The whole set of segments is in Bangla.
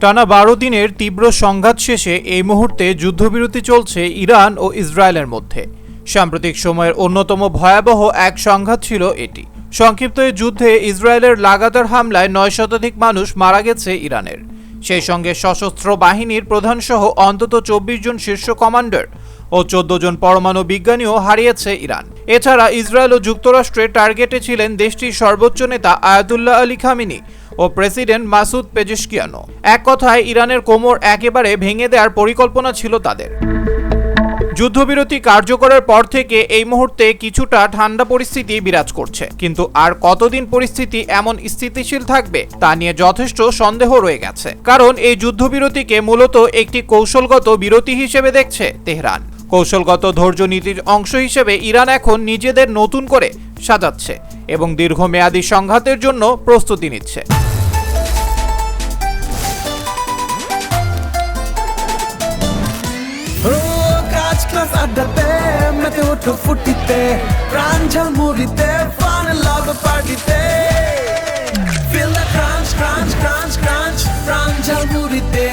টানা বারো দিনের তীব্র সংঘাত শেষে এই মুহূর্তে যুদ্ধবিরতি চলছে ইরান ও ইসরায়েলের মধ্যে। সাম্প্রতিক সময়ের অন্যতম ভয়াবহ এক সংঘাত ছিল এটি। সংক্ষিপ্ত এই যুদ্ধে ইসরায়েলের লাগাতার হামলায় নয় শতাধিক মানুষ মারা গেছে ইরানের। সেই সঙ্গে সশস্ত্র বাহিনীর প্রধানসহ অন্তত চব্বিশ জন শীর্ষ কমান্ডার ও চোদ্দ জন পরমাণু বিজ্ঞানীও হারিয়েছে ইরান। এছাড়া ইসরায়েল ও যুক্তরাষ্ট্রের টার্গেটে ছিলেন দেশটির সর্বোচ্চ নেতা আয়াতুল্লাহ আলী খামিনি ও প্রেসিডেন্ট মাসুদ পেজেশকিয়ানো এক কথায়, ইরানের কোমর একেবারে ভেঙে দেওয়ার পরিকল্পনা ছিল তাদের। যুদ্ধবিরতি কার্যকরের পর থেকে এই মুহূর্তে কিছুটা ঠান্ডা পরিস্থিতি বিরাজ করছে। কিন্তু আর কতদিন পরিস্থিতি এমন স্থিতিশীল থাকবে, তা নিয়ে যথেষ্ট সন্দেহ রয়ে গেছে। কারণ এই যুদ্ধবিরতিকে মূলত একটি কৌশলগত বিরতি হিসেবে দেখছে তেহরান। কৌশলগত ধৈর্য নীতির অংশ হিসেবে ইরান এখন নিজেদের নতুন করে সাজাচ্ছে এবং দীর্ঘমেয়াদী সংঘাতের জন্য প্রস্তুতি নিচ্ছে। ক্লাস আড্ডাতে মেতে ওঠো ফুটিতে প্রাণ ঝালমুড়িতে ফান লাভ পার্টিতে Feel the crunch, crunch, crunch, crunch প্রাণ ঝালমুড়িতে।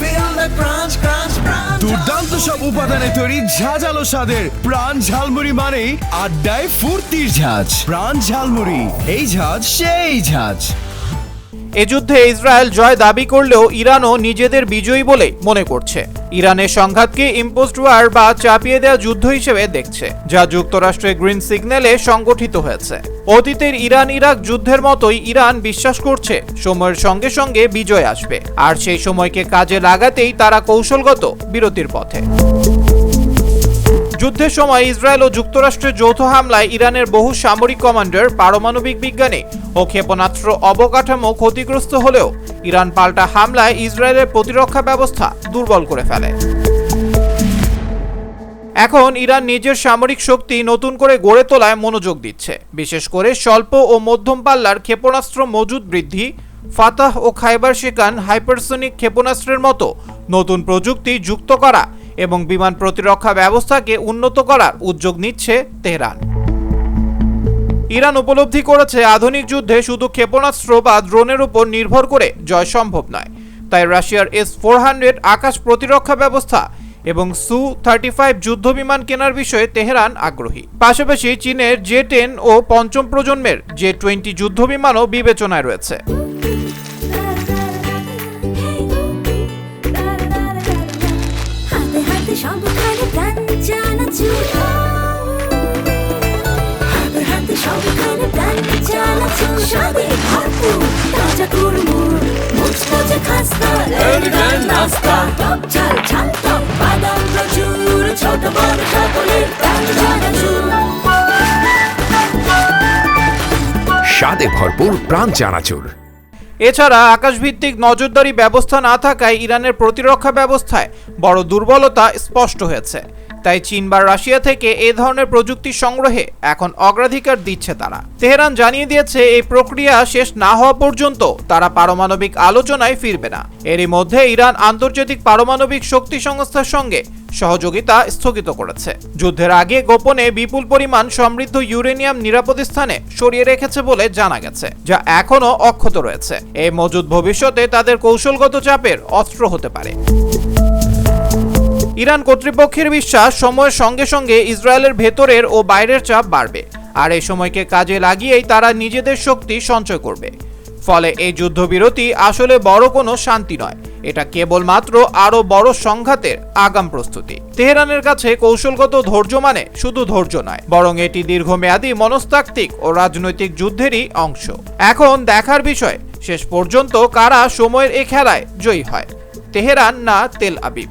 Feel the crunch, crunch, crunch দুর্দান্ত সব উপাদানে তৈরি ঝাঁঝালো স্বাদের প্রাণ ঝালমুড়ি মানেই আড্ডায় ফুর্তির ঝাঁজ। প্রাণ ঝালমুড়ি এই ঝাঁজ সেই ঝাঁজ। এ যুদ্ধে ইসরায়েল জয় দাবি করলেও ইরানও নিজেদের বিজয়ী বলে মনে করছে। ইরানের সংঘাতকে ইম্পোস্ট ওয়ার বা চাপিয়ে দেওয়া যুদ্ধ হিসেবে দেখছে, যা যুক্তরাষ্ট্রের গ্রিন সিগন্যালে সংগঠিত হয়েছে। অতীতের ইরান ইরাক যুদ্ধের মতোই ইরান বিশ্বাস করছে, সময়ের সঙ্গে সঙ্গে বিজয় আসবে। আর সেই সময়কে কাজে লাগাতেই তারা কৌশলগত বিরতির পথে। যুদ্ধের সময় ইসরায়েল ও যুক্তরাষ্ট্রের যৌথ হামলায় ইরানের বহু সামরিক কমান্ডার, পারমাণবিক বিজ্ঞানী ও ক্ষেপণাস্ত্র অবকাঠামো ক্ষতিগ্রস্ত হলেও ইরান পাল্টা হামলায় ইসরায়েলের প্রতিরক্ষা ব্যবস্থা দুর্বল করে ফেলে। এখন ইরান নিজের সামরিক শক্তি নতুন করে গড়ে তোলায় মনোযোগ দিচ্ছে। বিশেষ করে স্বল্প ও মধ্যম পাল্লার ক্ষেপণাস্ত্র মজুদ বৃদ্ধি, ফাতাহ ও খাইবার শেখান হাইপারসোনিক ক্ষেপণাস্ত্রের মতো নতুন প্রযুক্তি যুক্ত করা এবং বিমান প্রতিরক্ষা ব্যবস্থাকে উন্নত করার উদ্যোগ নিচ্ছে তেহরান। ইরান উপলব্ধি করেছে আধুনিক যুদ্ধে শুধু ক্ষেপণাস্ত্র বা ড্রোনের উপর নির্ভর করে জয় সম্ভব নয়। তাই রাশিয়ার এস ফোর হান্ড্রেড আকাশ প্রতিরক্ষা ব্যবস্থা এবং সু থার্টি ফাইভ যুদ্ধ বিমান কেনার বিষয়ে তেহরান আগ্রহী। পাশাপাশি চীনের জে টেন ও পঞ্চম প্রজন্মের জে টোয়েন্টি যুদ্ধ বিমানও বিবেচনায় রয়েছে। স্বাদে ভরপুর প্রাণ চানাচুর স্বাদে ভরপুর প্রাণ চানাচুর এছাড়া আকাশভিত্তিক নজরদারি ব্যবস্থা না থাকায় ইরানের প্রতিরক্ষা ব্যবস্থায় বড় দুর্বলতা স্পষ্ট হয়েছে। তাই চীন বা রাশিয়া থেকে এ ধরনের প্রযুক্তি সংগ্রহে এখন অগ্রাধিকার দিচ্ছে তারা। তেহরান জানিয়ে দিয়েছে, এই প্রক্রিয়া শেষ না হওয়া পর্যন্ত তারা পারমাণবিক আলোচনায় ফিরবে না। এরই মধ্যে ইরান আন্তর্জাতিক পারমাণবিক শক্তি সংস্থার সঙ্গে সহযোগিতা স্থগিত করেছে। যুদ্ধের আগে গোপনে বিপুল পরিমাণ সমৃদ্ধ ইউরেনিয়াম নিরাপদ স্থানে সরিয়ে রেখেছে বলে জানা গেছে, যা এখনও অক্ষত রয়েছে। এই মজুদ ভবিষ্যতে তাদের কৌশলগত চাপের অস্ত্র হতে পারে। ইরান কর্তৃপক্ষের বিশ্বাস সময়ের সঙ্গে সঙ্গে ইসরায়েলের ভেতরের ও বাইরের চাপ বাড়বে। আর এই সময়কে কাজে লাগিয়েই তারা নিজেদের শক্তি সঞ্চয় করবে। ফলে এই যুদ্ধবিরতি আসলে বড় কোনো শান্তি নয়। এটা কেবলমাত্র আরও বড় সংঘাতের আগাম প্রস্তুতি। তেহরানের কাছে কৌশলগত ধৈর্য মানে শুধু ধৈর্য নয়, বরং এটি দীর্ঘমেয়াদী মনস্তাত্ত্বিক ও রাজনৈতিক যুদ্ধেরই অংশ। এখন দেখার বিষয়, শেষ পর্যন্ত কারা সময়ের এ খেলায় জয়ী হয়? তেহরান না তেল আবিব?